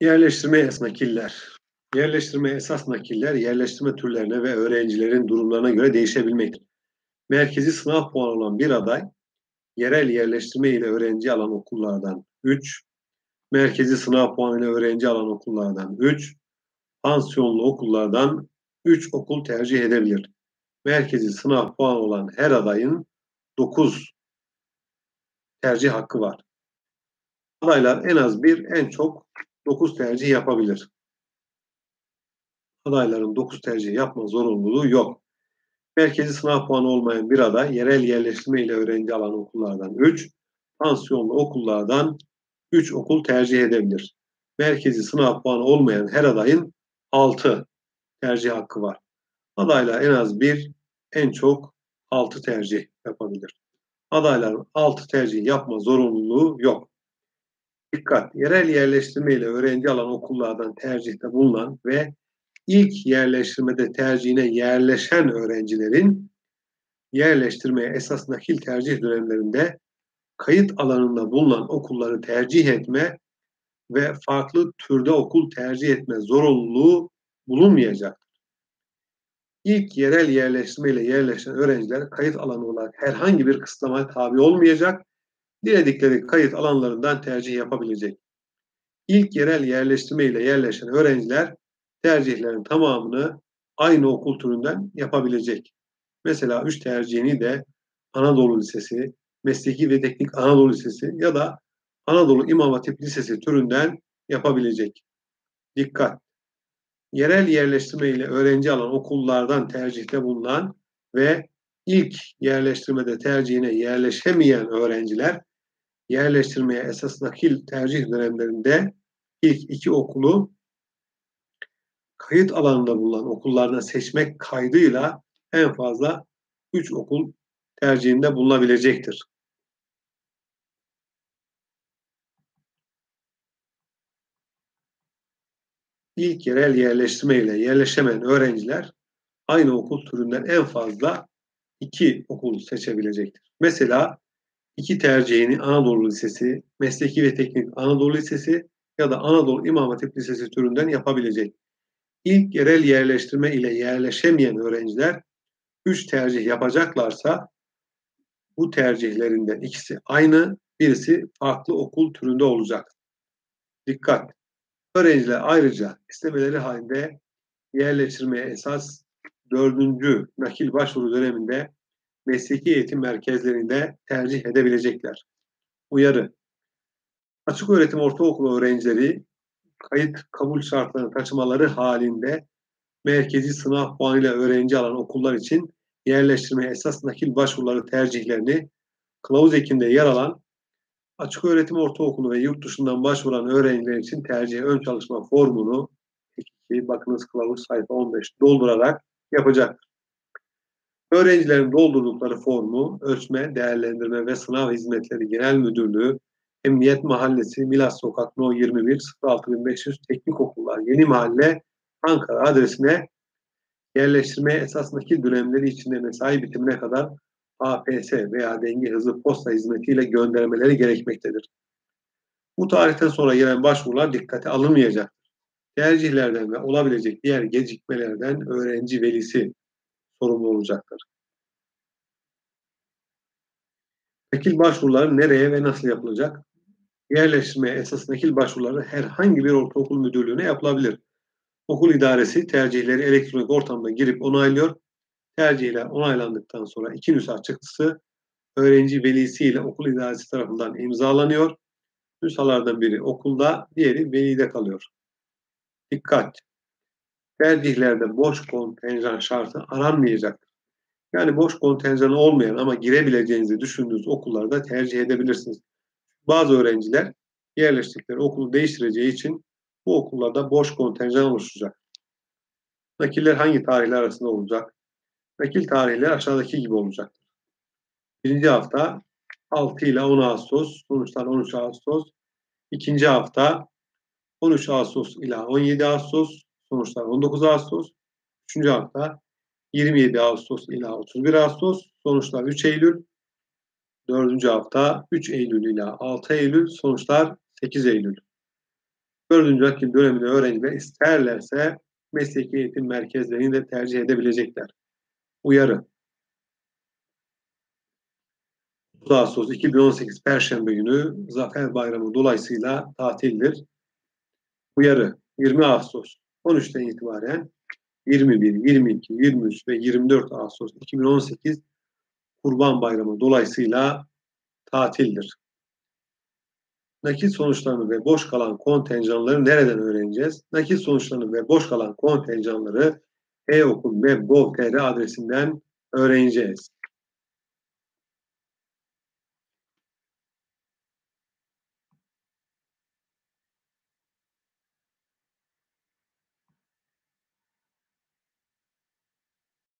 Yerleştirme esas nakiller. Yerleştirme esas nakiller yerleştirme türlerine ve öğrencilerin durumlarına göre değişebilmektedir. Merkezi sınav puanı olan bir aday, yerel yerleştirme ile öğrenci alan okullardan 3, merkezi sınav puanı ile öğrenci alan okullardan 3, pansiyonlu okullardan 3 okul tercih edebilir. Merkezi sınav puanı olan her adayın 9 tercih hakkı var. Adaylar en az bir, en çok 9 tercih yapabilir. Adayların 9 tercih yapma zorunluluğu yok. Merkezi sınav puanı olmayan bir aday yerel yerleştirme ile öğrenci alan okullardan 3, pansiyonlu okullardan 3 okul tercih edebilir. Merkezi sınav puanı olmayan her adayın 6 tercih hakkı var. Adaylar en az bir, en çok 6 tercih yapabilir. Adayların 6 tercih yapma zorunluluğu yok. Dikkat! Yerel yerleştirme ile öğrenci alan okullardan tercihte bulunan ve ilk yerleştirmede tercihine yerleşen öğrencilerin yerleştirmeye esas nakil tercih dönemlerinde kayıt alanında bulunan okulları tercih etme ve farklı türde okul tercih etme zorunluluğu bulunmayacaktır. İlk yerel yerleştirme ile yerleşen öğrenciler kayıt alanı olarak herhangi bir kısıtlamaya tabi olmayacak diledikleri kayıt alanlarından tercih yapabilecek. İlk yerel yerleştirme ile yerleşen öğrenciler tercihlerin tamamını aynı okul türünden yapabilecek. Mesela üç tercihini de Anadolu Lisesi, Mesleki ve Teknik Anadolu Lisesi ya da Anadolu İmam Hatip Lisesi türünden yapabilecek. Dikkat! Yerel yerleştirme ile öğrenci alan okullardan tercihte bulunan ve ilk yerleştirmede tercihine yerleşemeyen öğrenciler yerleştirmeye esas nakil tercih dönemlerinde ilk iki okulu kayıt alanında bulunan okullardan seçmek kaydıyla en fazla 3 okul tercihinde bulunabilecektir. İlk yerel yerleştirme ile yerleşemeyen öğrenciler aynı okul türünden en fazla iki okul seçebilecektir. Mesela iki tercihini Anadolu Lisesi, Mesleki ve Teknik Anadolu Lisesi ya da Anadolu İmam Hatip Lisesi türünden yapabilecek. İlk yerel yerleştirme ile yerleşemeyen öğrenciler üç tercih yapacaklarsa bu tercihlerinden ikisi aynı, birisi farklı okul türünde olacak. Dikkat! Öğrenciler ayrıca istemeleri halinde yerleştirmeye esas dördüncü nakil başvuru döneminde mesleki eğitim merkezlerinde tercih edebilecekler. Uyarı. Açık öğretim ortaokulu öğrencileri kayıt kabul şartlarını taşımaları halinde merkezi sınav puanıyla öğrenci alan okullar için yerleştirme esas nakil başvuruları tercihlerini kılavuz ekinde yer alan açık öğretim ortaokulu ve yurt dışından başvuran öğrenciler için tercih ön çalışma formunu bakınız kılavuz sayfa 15 doldurarak yapacaktır. Öğrencilerin doldurdukları formu Ölçme, Değerlendirme ve Sınav Hizmetleri Genel Müdürlüğü, Emniyet Mahallesi, Milas Sokak No 21 06500 Teknik Okullar Yeni Mahalle Ankara adresine yerleştirmeye esas nakil dönemleri içinde mesai bitimine kadar APS veya denge hızlı posta hizmetiyle göndermeleri gerekmektedir. Bu tarihten sonra gelen başvurular dikkate alınmayacaktır. Tercihlerden ve olabilecek diğer gecikmelerden öğrenci velisi sorumlu olacaktır. Nakil başvuruları nereye ve nasıl yapılacak? Yerleştirmeye esas nakil başvuruları herhangi bir ortaokul müdürlüğüne yapılabilir. Okul idaresi tercihleri elektronik ortamda girip onaylıyor. Tercihler onaylandıktan sonra iki nüsha çıktısı öğrenci velisi ile okul idaresi tarafından imzalanıyor. Nüshalardan biri okulda, diğeri velide kalıyor. Dikkat! Tercihlerde boş kontenjan şartı aranmayacaktır. Yani boş kontenjanı olmayan ama girebileceğinizi düşündüğünüz okullarda tercih edebilirsiniz. Bazı öğrenciler yerleştikleri okulu değiştireceği için bu okullarda boş kontenjan oluşacak. Nakiller hangi tarihler arasında olacak? Nakil tarihleri aşağıdaki gibi olacaktır. Birinci hafta 6 ile 10 Ağustos, sonuçlar 13 Ağustos. İkinci hafta 13 Ağustos ile 17 Ağustos, Sonuçlar 19 Ağustos. 3. hafta 27 Ağustos ila 31 Ağustos. Sonuçlar 3 Eylül. 4. hafta 3 Eylül ila 6 Eylül. Sonuçlar 8 Eylül. Dördüncü akil döneminde öğrenciler isterlerse mesleki eğitim merkezlerini de tercih edebilecekler. Uyarı. 30 Ağustos 2018 Perşembe günü Zafer Bayramı dolayısıyla tatildir. Uyarı 20 Ağustos 13'ten itibaren 21, 22, 23 ve 24 Ağustos 2018 Kurban Bayramı dolayısıyla tatildir. Nakit sonuçlarını ve boş kalan kontenjanları nereden öğreneceğiz? Nakit sonuçlarını ve boş kalan kontenjanları e-okul.gov.tr adresinden öğreneceğiz.